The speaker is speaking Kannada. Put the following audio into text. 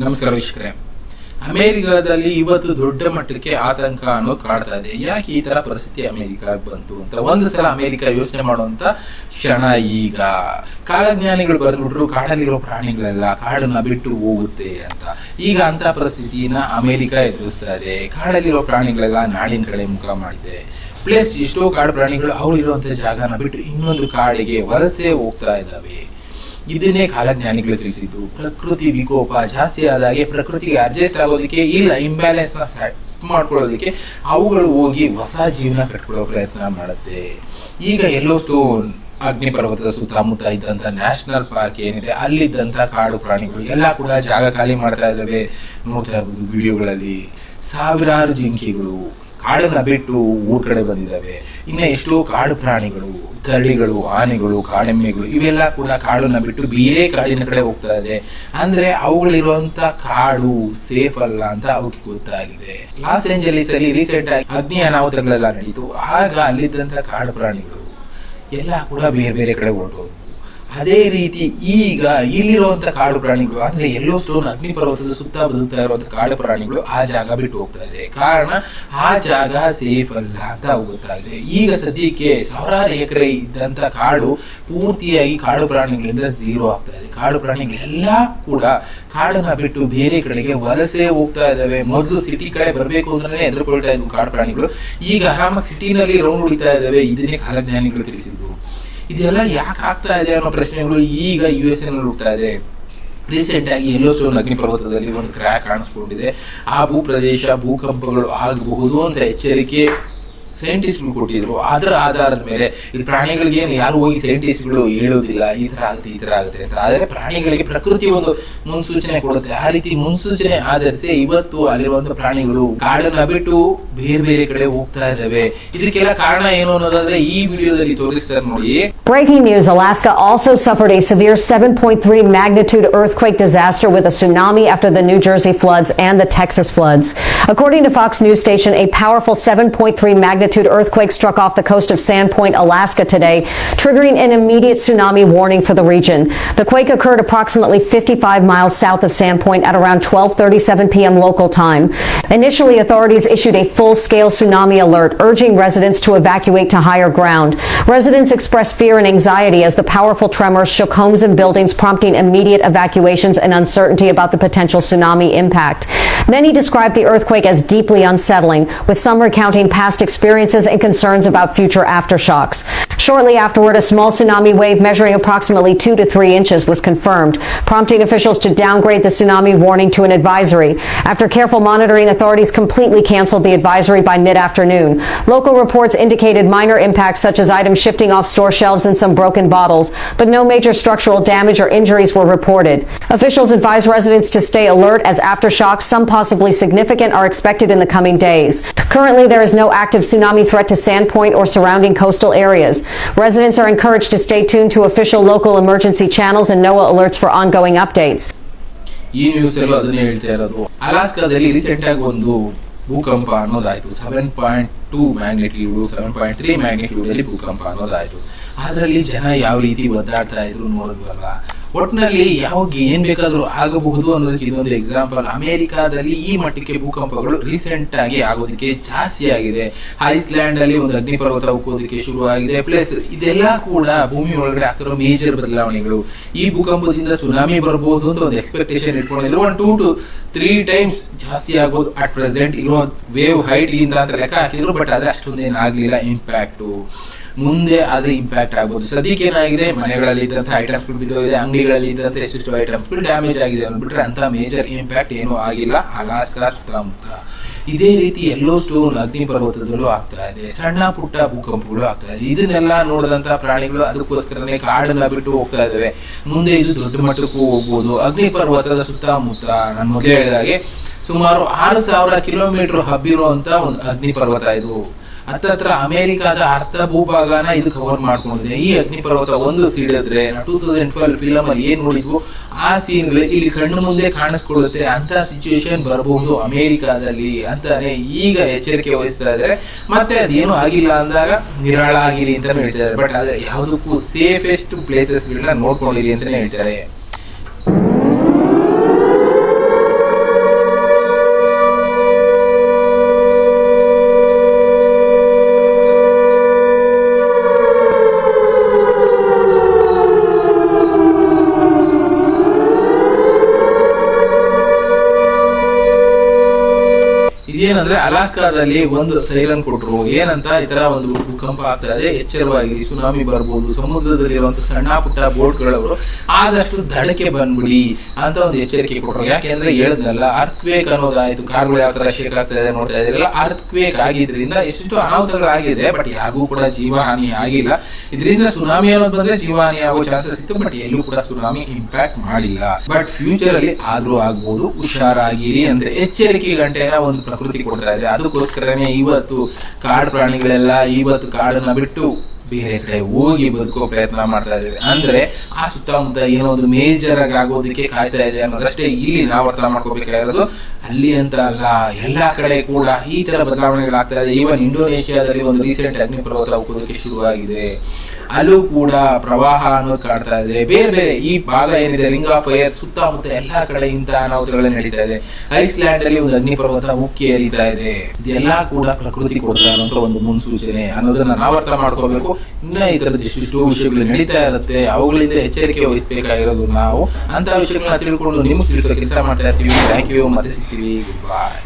ನಮಸ್ಕಾರ ವೀಕ್ಷಕರೇ. ಅಮೆರಿಕದಲ್ಲಿ ಇವತ್ತು ದೊಡ್ಡ ಮಟ್ಟಕ್ಕೆ ಆತಂಕ ಅನ್ನೋದು ಕಾಡ್ತಾ ಇದೆ. ಯಾಕೆ ಈ ತರ ಪರಿಸ್ಥಿತಿ ಅಮೆರಿಕಾಗ್ ಬಂತು ಅಂತ? ಒಂದು ಸಲ ಅಮೆರಿಕ ಯೋಚನೆ ಮಾಡುವಂತ ಕ್ಷಣ ಈಗ. ಕಾಲಜ್ಞಾನಿಗಳು ಬಂದ್ಬಿಟ್ರು ಕಾಡಲ್ಲಿರೋ ಪ್ರಾಣಿಗಳೆಲ್ಲ ಕಾಡನ್ನ ಬಿಟ್ಟು ಹೋಗುತ್ತೆ ಅಂತ. ಈಗ ಅಂತ ಪರಿಸ್ಥಿತಿನ ಅಮೆರಿಕ ಎದುರಿಸ್ತಾ ಇದೆ. ಕಾಡಲ್ಲಿರೋ ಪ್ರಾಣಿಗಳೆಲ್ಲ ನಾಡಿನ ಕಡೆ ಮುಖ ಮಾಡಿದೆ. ಪ್ಲಸ್ ಎಷ್ಟೋ ಕಾಡು ಪ್ರಾಣಿಗಳು ಅವ್ರು ಇರುವಂತ ಜಾಗನ ಬಿಟ್ಟು ಇನ್ನೊಂದು ಕಾಡಿಗೆ ವಲಸೆ ಹೋಗ್ತಾ ಇದ್ದಾವೆ. ಇದನ್ನೇ ಕಾಲಜ್ಞಾನಿಗಳು ತಿಳಿಸಿದ್ದು. ಪ್ರಕೃತಿ ವಿಕೋಪ ಜಾಸ್ತಿ ಆದಾಗೆ ಪ್ರಕೃತಿಗೆ ಅಡ್ಜಸ್ಟ್ ಆಗೋದಕ್ಕೆ ಇಲ್ಲ ಇಂಬ್ಯಾಲೆನ್ಸ್ನ ಸೆಟ್ ಮಾಡ್ಕೊಳ್ಳೋದಕ್ಕೆ ಅವುಗಳು ಹೋಗಿ ಹೊಸ ಜೀವನ ಕಟ್ಕೊಳ್ಳೋ ಪ್ರಯತ್ನ ಮಾಡುತ್ತೆ. ಈಗ ಎಲ್ಲೋ ಸ್ಟೋನ್ ಅಗ್ನಿ ಪರ್ವತದ ಸುತ್ತಮುತ್ತ ಇದ್ದಂತ ನ್ಯಾಷನಲ್ ಪಾರ್ಕ್ ಏನಿದೆ ಅಲ್ಲಿದ್ದಂತ ಕಾಡು ಪ್ರಾಣಿಗಳು ಎಲ್ಲ ಕೂಡ ಜಾಗ ಖಾಲಿ ಮಾಡ್ತಾ ಇದ್ದಾವೆ. ನೋಡ್ತಾ ಇರ್ಬೋದು ವಿಡಿಯೋಗಳಲ್ಲಿ ಸಾವಿರಾರು ಜಿಂಕೆಗಳು. ಕಾಡನ್ನ ಬಿಟ್ಟು ಊರ್ ಕಡೆ ಬಂದಿದ್ದಾವೆ. ಇನ್ನ ಎಷ್ಟೋ ಕಾಡು ಪ್ರಾಣಿಗಳು ಕರಡಿಗಳು ಆನೆಗಳು, ಕಾಡೆಮ್ಮೆಗಳು, ಇವೆಲ್ಲ ಕೂಡ ಕಾಡನ್ನ ಬಿಟ್ಟು ಬೇರೆ ಕಾಡಿನ ಕಡೆ ಹೋಗ್ತಾ ಇದೆ. ಅಂದ್ರೆ ಅವುಗಳಿರುವಂತ ಕಾಡು ಸೇಫ್ ಅಲ್ಲ ಅಂತ ಅವಕ್ಕೆ ಗೊತ್ತಾಗಿದೆ. ಲಾಸ್ ಏಂಜಲೀಸ್ ಅಲ್ಲಿ ರೀಸೆಂಟ್ ಆಗಿ ಅಗ್ನಿ ಅನಾಹುತಗಳೆಲ್ಲ ನಡೀತು. ಆಗ ಅಲ್ಲಿದ್ದಂತ ಕಾಡು ಪ್ರಾಣಿಗಳು ಎಲ್ಲ ಕೂಡ ಬೇರೆ ಬೇರೆ ಕಡೆ ಹೊರಟೋದ್ವು. ಅದೇ ರೀತಿ ಈಗ ಇಲ್ಲಿರುವಂತ ಕಾಡು ಪ್ರಾಣಿಗಳು, ಅಂದ್ರೆ ಎಲ್ಲೋ ಸ್ಟೋನ್ ಅಗ್ನಿ ಪರ್ವತದ ಸುತ್ತ ಬದುಕ್ತಾ ಇರುವಂತ ಕಾಡು ಪ್ರಾಣಿಗಳು ಆ ಜಾಗ ಬಿಟ್ಟು ಹೋಗ್ತಾ ಇದೆ. ಕಾರಣ ಆ ಜಾಗ ಸೇಫ್ ಅಲ್ಲ ಅಂತ ಇದೆ. ಈಗ ಸದ್ಯಕ್ಕೆ ಸಾವಿರಾರು ಎಕರೆ ಇದ್ದಂತ ಕಾಡು ಪೂರ್ತಿಯಾಗಿ ಕಾಡು ಪ್ರಾಣಿಗಳಿಂದ ಝೀರೋ ಆಗ್ತಾ ಇದೆ. ಕಾಡು ಪ್ರಾಣಿಗಳೆಲ್ಲ ಕೂಡ ಕಾಡನ್ನ ಬಿಟ್ಟು ಬೇರೆ ಕಡೆಗೆ ವಲಸೆ ಹೋಗ್ತಾ ಇದಾವೆ ಮೊದಲು ಸಿಟಿ ಕಡೆ ಬರಬೇಕು ಅಂದ್ರೆ ಎದುರುಕೊಳ್ತಾ ಇದ್ವು ಕಾಡು ಪ್ರಾಣಿಗಳು. ಈಗ ಆರಾಮಾಗಿ ಸಿಟಿನಲ್ಲಿ ರೌಂಡ್ ಹೊಡಿತಾ ಇದಾವೆ ಇದನ್ನೇ ಕಾಲಜ್ಞಾನಿಗಳು ತಿಳಿಸಿದ್ದು. ಇದೆಲ್ಲ ಯಾಕೆ ಆಗ್ತಾ ಇದೆ ಅನ್ನೋ ಪ್ರಶ್ನೆಗಳು ಈಗ ಯು ಎಸ್ ಎನಲ್ಲಿ ಹುಡ್ತಾ ಇದೆ. ರೀಸೆಂಟ್ ಆಗಿ ಎಲ್ಲೋ ಸ್ಟೋನ್ ಅಗ್ನಿ ಪರ್ವತದಲ್ಲಿ ಒಂದು ಕ್ರ್ಯಾಕ್ ಕಾಣಿಸ್ಕೊಂಡಿದೆ. ಆ ಭೂಪ್ರದೇಶ, ಭೂಕಂಪಗಳು ಆಗಬಹುದು ಅಂತ ಎಚ್ಚರಿಕೆ ಸೈಂಟಿಸ್ಟ್ಗಳು ಕೊಟ್ಟಿದ್ರು. ಅದರ ಆಧಾರದ ಮೇಲೆ ಈ ಪ್ರಾಣಿಗಳಿಗೆ ಏನು ಯಾರು ಹೋಗಿ ಸೈಂಟಿಸ್ಟ್ಗಳು ಹೇಳೋದಿಲ್ಲ, ಈ ಥರ ಆಗುತ್ತೆ, ಈ ಥರ ಆಗುತ್ತೆ ಅಂತ. ಆದರೆ ಪ್ರಾಣಿಗಳಿಗೆ ಪ್ರಕೃತಿ ಒಂದು ಮುನ್ಸೂಚನೆ ಕೊಡುತ್ತೆ. ಆ ರೀತಿ ಮುನ್ಸೂಚನೆ ಆಧರಿಸಿ ಇವತ್ತು ಅಲ್ಲಿರುವಂಥ ಪ್ರಾಣಿಗಳು ಗಾರ್ಡನ್ ಬಿಟ್ಟು ಬೇರೆ ಬೇರೆ ಕಡೆ ಹೋಗ್ತಾ ಇದ್ದಾವೆ. ಇದಕ್ಕೆಲ್ಲ ಕಾರಣ ಏನು ಅನ್ನೋದಾದ್ರೆ ಈ ವಿಡಿಯೋದಲ್ಲಿ ತೋರಿಸ್ತಾರೆ ನೋಡಿ Breaking news Alaska also suffered a severe 7.3 magnitude earthquake disaster with a tsunami after the New Jersey floods and the Texas floods. According to Fox News station, a powerful 7.3 magnitude earthquake struck off the coast of Sandpoint, Alaska today, triggering an immediate tsunami warning for the region. The quake occurred approximately 55 miles south of Sandpoint at around 12:37 p.m. local time. Initially, authorities issued a full-scale tsunami alert, urging residents to evacuate to higher ground. Residents expressed fear and anxiety as the powerful tremors shook homes and buildings, prompting immediate evacuations and uncertainty about the potential tsunami impact. Many described the earthquake as deeply unsettling, with some recounting past experiences and concerns about future aftershocks. Shortly afterward, a small tsunami wave measuring approximately two to three inches was confirmed, prompting officials to downgrade the tsunami warning to an advisory. After careful monitoring, authorities completely canceled the advisory by mid-afternoon. Local reports indicated minor impacts such as items shifting off store shelves and some broken bottles, but no major structural damage or injuries were reported. Officials advise residents to stay alert as aftershocks, some possibly significant, are expected in the coming days. Currently, there is no active tsunami threat to Sandpoint or surrounding coastal areas. Residents are encouraged to stay tuned to official local emergency channels and NOAA alerts for ongoing updates. ಈ ನ್ಯೂಸ್ ಅಲ್ಲೂ ಅದನ್ನೇ ಹೇಳ್ತಾ ಇರೋದು ಅಲಾಸ್ಕಾದಲ್ಲಿ ರೀಸೆಂಟ್ ಆಗಿ ಒಂದು ಭೂಕಂಪ ಅನ್ನೋದಾಯ್ತು seven point two magnitude seven point three magnitude ಅಲ್ಲಿ ಭೂಕಂಪ ಅನ್ನೋದಾಯ್ತು ಅದರಲ್ಲಿ ಜನ ಯಾವ ರೀತಿ ಒದ್ದಾಡ್ತಾ ಇದ್ರು ನೋಡಿದ್ವಲ್ಲ ಒಟ್ಟಿನಲ್ಲಿ ಯಾವಾಗ ಏನ್ ಬೇಕಾದರೂ ಆಗಬಹುದು ಅನ್ನೋದಕ್ಕೆ ಇದೊಂದು ಎಕ್ಸಾಂಪಲ್ ಅಮೆರಿಕಾದಲ್ಲಿ ಈ ಮಟ್ಟಕ್ಕೆ ಭೂಕಂಪಗಳು ರೀಸೆಂಟ್ ಆಗಿ ಆಗೋದಕ್ಕೆ ಜಾಸ್ತಿ ಆಗಿದೆ. ಐಸ್ಲ್ಯಾಂಡ್ ಅಲ್ಲಿ ಒಂದು ಅಗ್ನಿಪರ್ವತ ಉಕ್ಕೋದಕ್ಕೆ ಶುರು ಆಗಿದೆ ಪ್ಲಸ್ ಇದೆಲ್ಲ ಕೂಡ ಭೂಮಿ ಒಳಗಡೆ ಆಗ್ತಿರೋ ಮೇಜರ್ ಬದಲಾವಣೆಗಳು. ಈ ಭೂಕಂಪದಿಂದ ಸುನಾಮಿ ಬರಬಹುದು ಅಂತ ಒಂದು ಎಕ್ಸ್ಪೆಕ್ಟೇಷನ್ ಇಟ್ಕೊಂಡಿದ್ರು. One two to three times ಜಾಸ್ತಿ ಆಗೋದು ಅಟ್ ಪ್ರೆಸೆಂಟ್ ಇರೋ ವೇವ್ ಹೈಟ್ ಇಂದ ಅಂತ ಲೆಕ್ಕ ಹಾಕಿದ್ರು ಬಟ್ ಅದೇ ಅಷ್ಟೊಂದೇನು ಆಗ್ಲಿಲ್ಲ ಇಂಪ್ಯಾಕ್ಟು ಮುಂದೆ ಅದು ಇಂಪ್ಯಾಕ್ಟ್ ಆಗ್ಬೋದು. ಸದ್ಯಕ್ಕೆ ಏನಾಗಿದೆ? ಮನೆಗಳಲ್ಲಿ ಇದ್ದಂಥ ಐಟಮ್ಸ್ಗಳು ಬಿದ್ದೋಗಿದೆ ಅಂಗಡಿಗಳಲ್ಲಿ ಇದ್ದಂಥ ಎಷ್ಟೆಷ್ಟು ಐಟಮ್ಸ್ಗಳು ಡ್ಯಾಮೇಜ್ ಆಗಿದೆ ಅಂದ್ಬಿಟ್ರೆ ಅಂತ ಮೇಜರ್ ಇಂಪ್ಯಾಕ್ಟ್ ಏನೂ ಆಗಿಲ್ಲ. ಅಲಾಸ್ಕಾ ಸುತ್ತಮುತ್ತ. ಇದೇ ರೀತಿ ಎಲ್ಲೋ ಸ್ಟೋನ್ ಅಗ್ನಿ ಪರ್ವತದಲ್ಲೂ ಆಗ್ತಾ ಇದೆ. ಸಣ್ಣ ಪುಟ್ಟ ಭೂಕಂಪಗಳು ಆಗ್ತಾ ಇದೆ. ಇದನ್ನೆಲ್ಲ ನೋಡಿದಂತ ಪ್ರಾಣಿಗಳು ಅದಕ್ಕೋಸ್ಕರನೇ ಕಾಡನ್ನ ಬಿಟ್ಟು ಹೋಗ್ತಾ ಇದ್ದಾವೆ ಮುಂದೆ ಇದು ದೊಡ್ಡ ಮಟ್ಟಕ್ಕೂ ಹೋಗ್ಬೋದು. ಅಗ್ನಿ ಪರ್ವತದ ಸುತ್ತಮುತ್ತ ನಾನು ಮೊದಲೇ ಹೇಳಿದಾಗೆ ಸುಮಾರು ಆರು ಸಾವಿರ ಕಿಲೋಮೀಟರ್ ಹಬ್ಬಿರುವಂತ ಒಂದು ಅಗ್ನಿ ಪರ್ವತ ಇದು. ಹತ್ತತ್ರ ಅಮೆರಿಕದ ಅರ್ಧ ಭೂಭಾಗನ ಇದು ಕವರ್ ಮಾಡ್ಕೊಂಡಿದೆ. ಈ ಅಗ್ನಿ ಪರ್ವತ ಒಂದು ಸಿಡಿದ್ರೆ ಟೂ ತೌಸಂಡ್ ಟ್ವೆಲ್ ಫಿಲಮ್ ಅಲ್ಲಿ ಏನ್ ನೋಡಿದ್ವು, ಆ ಸೀನ್ ಇಲ್ಲಿ ಕಣ್ಣು ಮುಂದೆ ಕಾಣಿಸ್ಕೊಳ್ಳುತ್ತೆ ಅಂತ ಸಿಚುವೇಶನ್ ಬರಬಹುದು ಅಮೆರಿಕಾದಲ್ಲಿ ಅಂತಾನೆ ಈಗ ಎಚ್ಚರಿಕೆ ವಹಿಸ್ತಾ ಇದ್ರೆ. ಮತ್ತೆ ಅದೇನು ಆಗಿಲ್ಲ ಅಂದಾಗ ನಿರಾಳ ಆಗಿರಿ ಅಂತಾನು ಹೇಳ್ತಾರೆ ಬಟ್ ಅದೇ ಯಾವುದಕ್ಕೂ ಸೇಫೆಸ್ಟ್ ಪ್ಲೇಸಸ್ ನೋಡ್ಕೊಂಡಿರಿ ಅಂತಾನೆ ಹೇಳ್ತಾರೆ. ಇದೇನಂದ್ರೆ ಅಲಾಸ್ಕಾದಲ್ಲಿ ಒಂದು ಸೈಲನ್ ಕೊಟ್ರು. ಏನಂತ? ಈ ತರ ಒಂದು ಭೂಕಂಪ ಆಗ್ತಾ ಇದೆ. ಎಚ್ಚರವಾಗಿ ಸುನಾಮಿ ಬರ್ಬೋದು. ಸಮುದ್ರದಲ್ಲಿರುವಂತ ಸಣ್ಣ ಪುಟ್ಟ ಬೋಟ್ಗಳವರು ಆದಷ್ಟು ದಡಕ್ಕೆ ಬಂದ್ಬಿಡಿ ಅಂತ ಒಂದು ಎಚ್ಚರಿಕೆ ಕೊಟ್ರು. ಯಾಕೆಂದ್ರೆ ಹೇಳದ್ನಲ್ಲ ಅರ್ಥ್ವೇಕ್ ಅನ್ನೋದಾಯ್ತು ಕಾರ್ಗಳು ಯಾವ ತರ ಶೇಕ್ ಆಗ್ತಾ ಇದೆ ನೋಡ್ತಾ ಇದ್ರಲ್ಲ ಅರ್ಥ್ವೇಕ್ ಆಗಿದ್ರಿಂದ ಎಷ್ಟೆಷ್ಟು ಅನಾಹುತಗಳಾಗಿದೆ ಬಟ್ ಯಾರಿಗೂ ಕೂಡ ಜೀವಹಾನಿ ಆಗಿಲ್ಲ. ಇದರಿಂದ ಸುನಾಮಿ ಅನ್ನೋದು ಬಂದ್ರೆ ಜೀವಹಾನಿ ಆಗೋ ಚಾನ್ಸಸ್ ಇತ್ತು. ಬಟ್ ಎಲ್ಲೂ ಕೂಡ ಸುನಾಮಿ ಇಂಪ್ಯಾಕ್ಟ್ ಮಾಡಿಲ್ಲ. ಬಟ್ ಫ್ಯೂಚರ್ ಅಲ್ಲಿ ಆದ್ರೂ ಆಗ್ಬಹುದು ಹುಷಾರಾಗಿರಿ ಅಂತ. ಎಚ್ಚರಿಕೆ ಗಂಟೆನ ಒಂದು ಪ್ರಕೃತಿ ಕೊಡ್ತಾ ಇದೆ. ಅದಕ್ಕೋಸ್ಕರನೇ ಇವತ್ತು ಕಾಡು ಪ್ರಾಣಿಗಳೆಲ್ಲ ಇವತ್ತು ಕಾಡನ್ನ ಬಿಟ್ಟು ಬೇರೆ ಕಡೆ ಹೋಗಿ ಬದುಕೋ ಪ್ರಯತ್ನ ಮಾಡ್ತಾ ಇದ್ದೇವೆ. ಅಂದ್ರೆ ಆ ಸುತ್ತಮುತ್ತ ಏನೋ ಒಂದು ಮೇಜರ್ ಆಗಿ ಆಗೋದಕ್ಕೆ ಕಾಯ್ತಾ ಇದೆ ಅನ್ನೋದಷ್ಟೇ. ಇಲ್ಲಿ ನಾವು ಅರ್ಥ ಮಾಡ್ಕೋಬೇಕಾಗಿರೋದು ಅಲ್ಲಿ ಅಂತ ಅಲ್ಲ, ಎಲ್ಲಾ ಕಡೆ ಕೂಡ ಈ ತರ ಬದಲಾವಣೆಗಳಾಗ್ತಾ ಇದೆ. ಈವನ್ ಇಂಡೋನೇಷ್ಯಾದಲ್ಲಿ ಒಂದು ರೀಸೆಂಟ್ ಅಗ್ನಿಪರ್ವತ ಹೋಗೋದಕ್ಕೆ ಶುರುವಾಗಿದೆ. ಅಲ್ಲೂ ಕೂಡ ಪ್ರವಾಹ ಅನ್ನೋದು ಕಾಣ್ತಾ ಇದೆ. ಬೇರೆ ಬೇರೆ ಈ ಭಾಗ ಏನಿದೆ ರಿಂಗ್ ಆಫ್ ಫೈರ್ ಸುತ್ತಮುತ್ತ ಎಲ್ಲಾ ಕಡೆ ಇಂತಹ ಅನಾಹುತಗಳನ್ನ ನಡೀತಾ ಇದೆ. ಐಸ್ಲ್ಯಾಂಡ್ ಅಲ್ಲಿ ಒಂದು ಅಗ್ನಿಪರ್ವತ ಉಕ್ಕಿ ಹರಿತಾ ಇದೆ. ಇದೆಲ್ಲ ಕೂಡ ಪ್ರಕೃತಿ ಕೊಡ್ತಾ ಇರುವಂತ ಒಂದು ಮುನ್ಸೂಚನೆ. ಅನ್ನೋದನ್ನ ನಾವು ಅರ್ಥ ಮಾಡ್ಕೋಬೇಕು. ಇನ್ನ ಈ ತರದ ಎಷ್ಟೆಷ್ಟೋ ವಿಷಯಗಳು ನಡೀತಾ ಇರುತ್ತೆ. ಅವುಗಳಿಂದ ಎಚ್ಚರಿಕೆ ವಹಿಸಬೇಕಾಗಿರೋದು ನಾವು. ಅಂತ ವಿಷಯಗಳನ್ನ ತಿಳ್ಕೊಂಡು ನಿಮ್ಗೆ ತಿಳಿಸೋ ಕೆಲಸ ಮಾಡ್ತಾ ಇರ್ತೀವಿ. ಥ್ಯಾಂಕ್ ಯು ಮತ್ತೆ ಸಿಗ್ತೀವಿ. Goodbye.